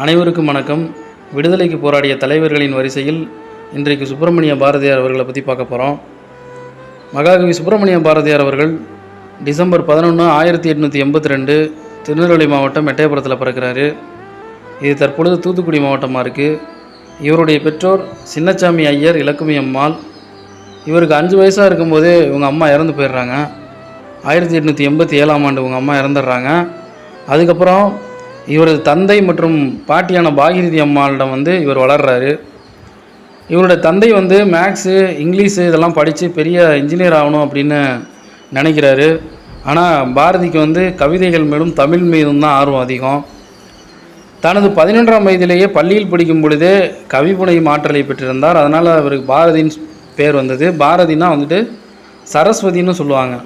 அனைவருக்கும் வணக்கம். விடுதலைக்கு போராடிய தலைவர்களின் வரிசையில் இன்றைக்கு சுப்பிரமணிய பாரதியார் அவர்களை பற்றி பார்க்க போகிறோம் மகாகவி சுப்பிரமணிய பாரதியார் அவர்கள் டிசம்பர் பதினொன்று ஆயிரத்தி எட்நூற்றி எண்பத்தி ரெண்டு திருநெல்வேலி மாவட்டம் எட்டயபுரத்தில் பிறக்கிறாரு. இது தற்பொழுது தூத்துக்குடி மாவட்டமாக இருக்குது இவருடைய பெற்றோர் சின்னச்சாமி ஐயர் இலக்குமி அம்மாள். இவருக்கு அஞ்சு வயசாக இருக்கும்போதே இவங்க அம்மா இறந்து போயிடுறாங்க. ஆயிரத்தி எட்நூற்றி எண்பத்தி ஏழாம் ஆண்டு இவங்க அம்மா இறந்துடுறாங்க. அதுக்கப்புறம் இவரது தந்தை மற்றும் பாட்டியான பாகிரதி அம்மாளிடம் வந்து இவர் வளர்கிறாரு இவருடைய தந்தை வந்து மேக்ஸு இங்கிலீஷு இதெல்லாம் படித்து பெரிய இன்ஜினியர் ஆகணும் அப்படின்னு நினைக்கிறாரு. ஆனால் பாரதிக்கு வந்து கவிதைகள் மேலும் தமிழ் மீதும் தான் ஆர்வம் அதிகம். தனது பதினொன்றாம் வயதிலேயே பள்ளியில் படிக்கும் பொழுதே கவிப்புனை மாற்றலை பெற்றிருந்தார். அதனால் அவருக்கு பாரதியின் பேர் வந்தது. பாரதினா வந்துட்டு சரஸ்வதின்னு சொல்லுவாங்க.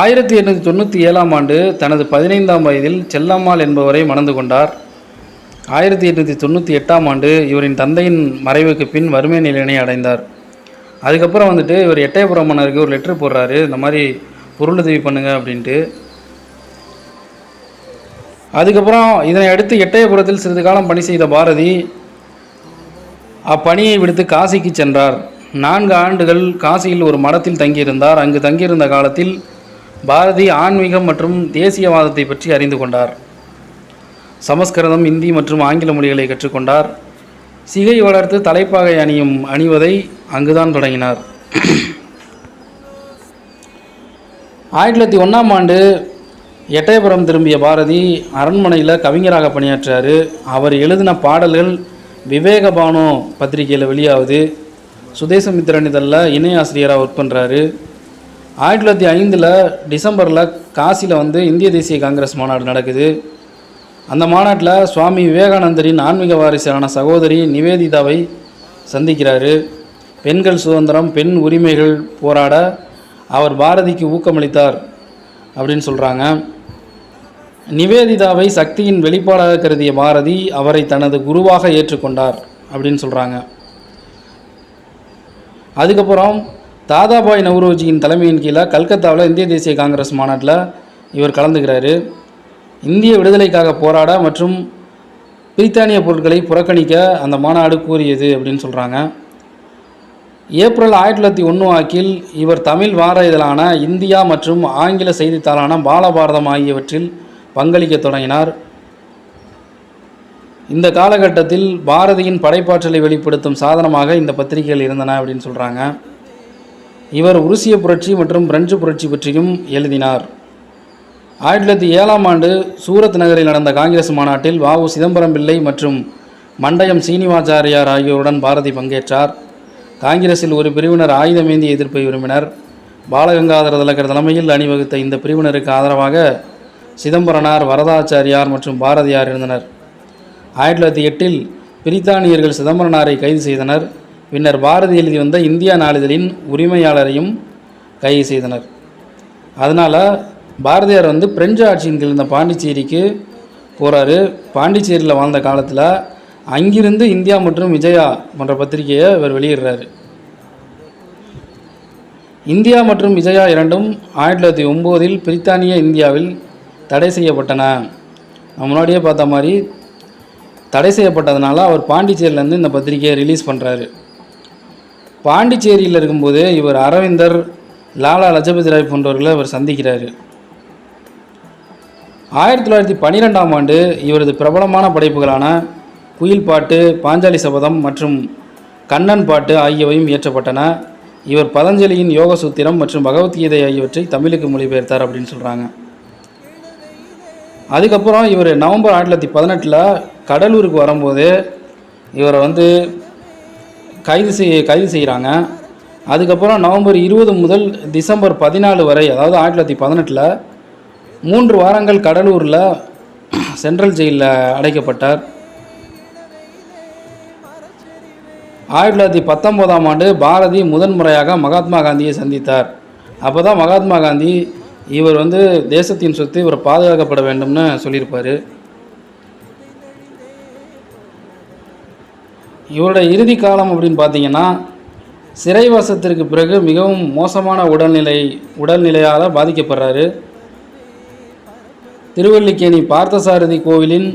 ஆயிரத்தி எண்ணூற்றி தொண்ணூற்றி ஏழாம் ஆண்டு தனது பதினைந்தாம் வயதில் செல்லம்மாள் என்பவரை மணந்து கொண்டார். ஆயிரத்தி எட்நூற்றி தொண்ணூற்றி எட்டாம் ஆண்டு இவரின் தந்தையின் மறைவுக்கு பின் வறுமை நிலையினை அடைந்தார். அதுக்கப்புறம் வந்துட்டு இவர் எட்டயபுரம் மன்னருக்கு ஒரு லெட்ரு போடுறாரு. இந்த மாதிரி பொருளுதவி பண்ணுங்க அப்படின்ட்டு. அதுக்கப்புறம் இதனை அடுத்து எட்டயபுரத்தில் சிறிது காலம் பணி செய்த பாரதி அப்பணியை விடுத்து காசிக்கு சென்றார். நான்கு ஆண்டுகள் காசியில் ஒரு மடத்தில் தங்கியிருந்தார். அங்கு தங்கியிருந்த காலத்தில் பாரதி ஆன்மீகம் மற்றும் தேசியவாதத்தை பற்றி அறிந்து கொண்டார். சமஸ்கிருதம் இந்தி மற்றும் ஆங்கில மொழிகளை கற்றுக்கொண்டார். சிகை வளர்த்து தலைப்பாகை அணியும் அணிவதை அங்குதான் தொடங்கினார். ஆயிரத்தி தொள்ளாயிரத்தி ஒன்றாம் ஆண்டு எட்டயபுரம் திரும்பிய பாரதி அரண்மனையில் கவிஞராக பணியாற்றார். அவர் எழுதின பாடல்கள் விவேகபானு பத்திரிகையில் வெளியாகுது சுதேசமித்திரன் இதழில் இணை ஆசிரியராக ஒர்க் பண்ணுறாரு ஆயிரத்தி தொள்ளாயிரத்தி ஐந்தில் டிசம்பரில் காசியில் வந்து இந்திய தேசிய காங்கிரஸ் மாநாடு நடக்குது. அந்த மாநாட்டில் சுவாமி விவேகானந்தரின் ஆன்மீக வாரிசான சகோதரி நிவேதிதாவை சந்திக்கிறாரு. பெண்கள் சுதந்திரம் பெண் உரிமைகள் போராட அவர் பாரதிக்கு ஊக்கமளித்தார் அப்படின்னு சொல்கிறாங்க நிவேதிதாவை சக்தியின் வெளிப்பாடாக கருதிய பாரதி அவரை தனது குருவாக ஏற்றுக்கொண்டார் அப்படின்னு சொல்கிறாங்க அதுக்கப்புறம் தாதாபாய் நவ்ரோஜியின் தலைமையின் கீழே கல்கத்தாவில் இந்திய தேசிய காங்கிரஸ் மாநாட்டில் இவர் கலந்துக்கிறாரு இந்திய விடுதலைக்காக போராட மற்றும் பிரித்தானிய பொருட்களை புறக்கணிக்க அந்த மாநாடு கூறியது அப்படின்னு சொல்கிறாங்க ஏப்ரல் ஆயிரத்தி தொள்ளாயிரத்தி ஒன்று வாக்கில் இவர் தமிழ் வார இதழான இந்தியா மற்றும் ஆங்கில செய்தித்தாளான பாலபாரதம் ஆகியவற்றில் பங்களிக்க தொடங்கினார். இந்த காலகட்டத்தில் பாரதியின் படைப்பாற்றலை வெளிப்படுத்தும் சாதனமாக இந்த பத்திரிகைகள் இருந்தன அப்படின்னு சொல்கிறாங்க இவர் உருசிய புரட்சி மற்றும் பிரெஞ்சு புரட்சி பற்றியும் எழுதினார். ஆயிரத்தி தொள்ளாயிரத்தி ஏழாம் ஆண்டு சூரத் நகரில் நடந்த காங்கிரஸ் மாநாட்டில் வாவு சிதம்பரம் பிள்ளை மற்றும் மண்டயம் சீனிவாச்சாரியார் ஆகியோருடன் பாரதி பங்கேற்றார். காங்கிரஸில் ஒரு பிரிவினர் ஆயுதமேந்தி எதிர்ப்பை விரும்பினர். பாலகங்காதர திலகர் தலைமையில் அணிவகுத்த இந்த பிரிவினருக்கு ஆதரவாக சிதம்பரனார் வரதாச்சாரியார் மற்றும் பாரதியார் இருந்தனர். ஆயிரத்தி தொள்ளாயிரத்தி எட்டில் பிரித்தானியர்கள் சிதம்பரனாரை கைது செய்தனர். பின்னர் பாரதி எழுதி வந்த இந்தியா நாளிதழின் உரிமையாளரையும் கைது செய்தனர். அதனால் பாரதியார் வந்து பிரெஞ்சு ஆட்சியின் கீழ் இருந்த பாண்டிச்சேரிக்கு போகிறாரு பாண்டிச்சேரியில் வாழ்ந்த காலத்தில் அங்கிருந்து இந்தியா மற்றும் விஜயா போன்ற பத்திரிகையை இவர் வெளியிடுறாரு. இந்தியா மற்றும் விஜயா இரண்டும் ஆயிரத்தி தொள்ளாயிரத்தி ஒம்போதில் பிரித்தானிய இந்தியாவில் தடை செய்யப்பட்டன. முன்னாடியே பார்த்த மாதிரி தடை செய்யப்பட்டதுனால அவர் பாண்டிச்சேரியிலேருந்து இந்த பத்திரிகையை ரிலீஸ் பண்ணுறாரு பாண்டிச்சேரியில் இருக்கும்போது இவர் அரவிந்தர் லாலா லஜபதி ராய் போன்றவர்களை அவர் சந்திக்கிறார். ஆயிரத்தி தொள்ளாயிரத்தி பன்னிரெண்டாம் ஆண்டு இவரது பிரபலமான படைப்புகளான குயில் பாட்டு பாஞ்சாலி சபதம் மற்றும் கண்ணன் பாட்டு ஆகியவையும் இயற்றப்பட்டன. இவர் பதஞ்சலியின் யோக சூத்திரம் மற்றும் பகவத்கீதை ஆகியவற்றை தமிழுக்கு மொழிபெயர்த்தார் அப்படின்னு சொல்கிறாங்க அதுக்கப்புறம் இவர் நவம்பர் ஆயிரத்தி தொள்ளாயிரத்தி பதினெட்டில் கடலூருக்கு வரும்போது இவரை வந்து கைது செய் கைது செய்கிறாங்க அதுக்கப்புறம் நவம்பர் இருபது முதல் டிசம்பர் பதினாலு வரை அதாவது ஆயிரத்தி தொள்ளாயிரத்தி பதினெட்டில் மூன்று வாரங்கள் கடலூரில் சென்ட்ரல் ஜெயிலில் அடைக்கப்பட்டார். ஆயிரத்தி தொள்ளாயிரத்தி பத்தொம்போதாம் ஆண்டு பாரதி முதன்முறையாக மகாத்மா காந்தியை சந்தித்தார். அப்போ தான் மகாத்மா காந்தி இவர் வந்து தேசத்தின் சொத்து இவர் பாதுகாக்கப்பட வேண்டும்னு சொல்லியிருப்பார். இவருடைய இறுதி காலம் அப்படின்னு பார்த்தீங்கன்னா சிறைவாசத்திற்கு பிறகு மிகவும் மோசமான உடல்நிலை உடல்நிலையால் பாதிக்கப்படுறாரு. திருவல்லிக்கேணி பார்த்தசாரதி கோவிலின்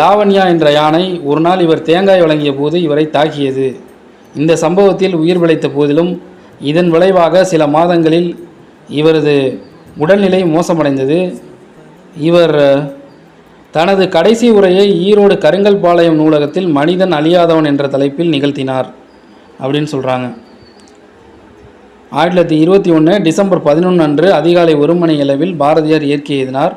லாவண்யா என்ற யானை ஒரு நாள் இவர் தேங்காய் வழங்கிய போது இவரை தாக்கியது. இந்த சம்பவத்தில் உயிர் பிழைத்த போதிலும் இதன் விளைவாக சில மாதங்களில் இவரது உடல்நிலை மோசமடைந்தது. இவர் தனது கடைசி உரையை ஈரோடு கருங்கல்பாளையம் நூலகத்தில் மனிதன் அழியாதவன் என்ற தலைப்பில் நிகழ்த்தினார் அப்படின்னு சொல்கிறாங்க ஆயிரத்தி தொள்ளாயிரத்தி இருபத்தி ஒன்று டிசம்பர் பதினொன்று அன்று அதிகாலை ஒரு மணி அளவில் பாரதியார் இயற்கை எழுதினார்.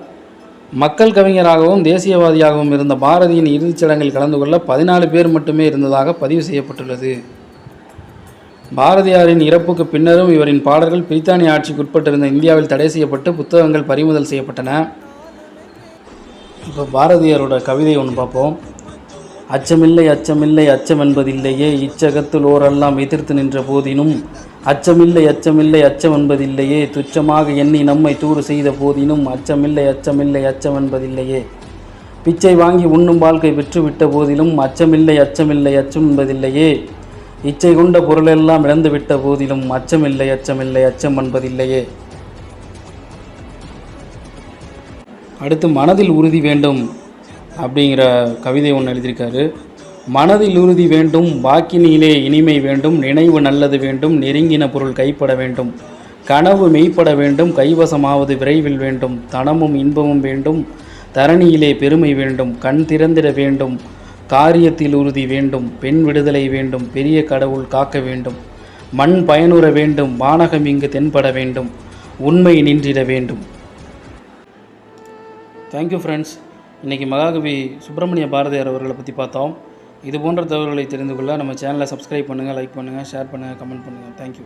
மக்கள் கவிஞராகவும் தேசியவாதியாகவும் இருந்த பாரதியின் இறுதிச் சடங்கில் கலந்து கொள்ள பதினாலு பேர் மட்டுமே இருந்ததாக பதிவு செய்யப்பட்டுள்ளது. பாரதியாரின் இறப்புக்கு பின்னரும் இவரின் பாடல்கள் பிரித்தானிய ஆட்சிக்கு உட்பட்டிருந்த இந்தியாவில் தடை செய்யப்பட்டு புத்தகங்கள் பறிமுதல் செய்யப்பட்டன. இப்போ பாரதியாரோட கவிதை ஒன்று பார்ப்போம். அச்சமில்லை அச்சமில்லை அச்சம் என்பதில்லையே இச்சகத்தில் ஓரெல்லாம் எதிர்த்து நின்ற போதினும் அச்சமில்லை அச்சமில்லை அச்சம் என்பதில்லையே துச்சமாக எண்ணி நம்மை தூறு செய்த போதினும் அச்சமில்லை அச்சமில்லை அச்சம் என்பதில்லையே பிச்சை வாங்கி உண்ணும் வாழ்க்கை பெற்றுவிட்ட போதிலும் அச்சமில்லை அச்சமில்லை அச்சம் என்பதில்லையே இச்சை கொண்ட பொருளெல்லாம் இழந்துவிட்ட போதிலும் அச்சமில்லை அச்சமில்லை அச்சம் என்பதில்லையே அடுத்து மனதில் உறுதி வேண்டும் அப்படிங்கிற கவிதை ஒன்று எழுதியிருக்காரு. மனதில் உறுதி வேண்டும் வாக்கினிலே இனிமை வேண்டும் நினைவு நல்லது வேண்டும் நெருங்கின பொருள் கைப்பட வேண்டும் கனவு மெய்ப்பட வேண்டும் கைவசமாவது விரைவில் வேண்டும் தனமும் இன்பமும் வேண்டும் தரணியிலே பெருமை வேண்டும் கண் திறந்திட வேண்டும் காரியத்தில் உறுதி வேண்டும் பெண் விடுதலை வேண்டும் பெரிய கடவுள் காக்க வேண்டும் மண் பயனுற வேண்டும் வானகம் இங்கு தென்பட வேண்டும் உண்மை நின்றிட வேண்டும். தேங்க்யூ ஃப்ரெண்ட்ஸ் இன்றைக்கி மகாகவி சுப்பிரமணிய பாரதியார் அவர்களை பற்றி பார்த்தோம். இது போன்ற தகவல்களை தெரிந்து கொள்ள நம்ம சேனலை சப்ஸ்கிரைப் பண்ணுங்கள் லைக் பண்ணுங்கள் ஷேர் பண்ணுங்கள் கமெண்ட் பண்ணுங்கள் தேங்க்யூ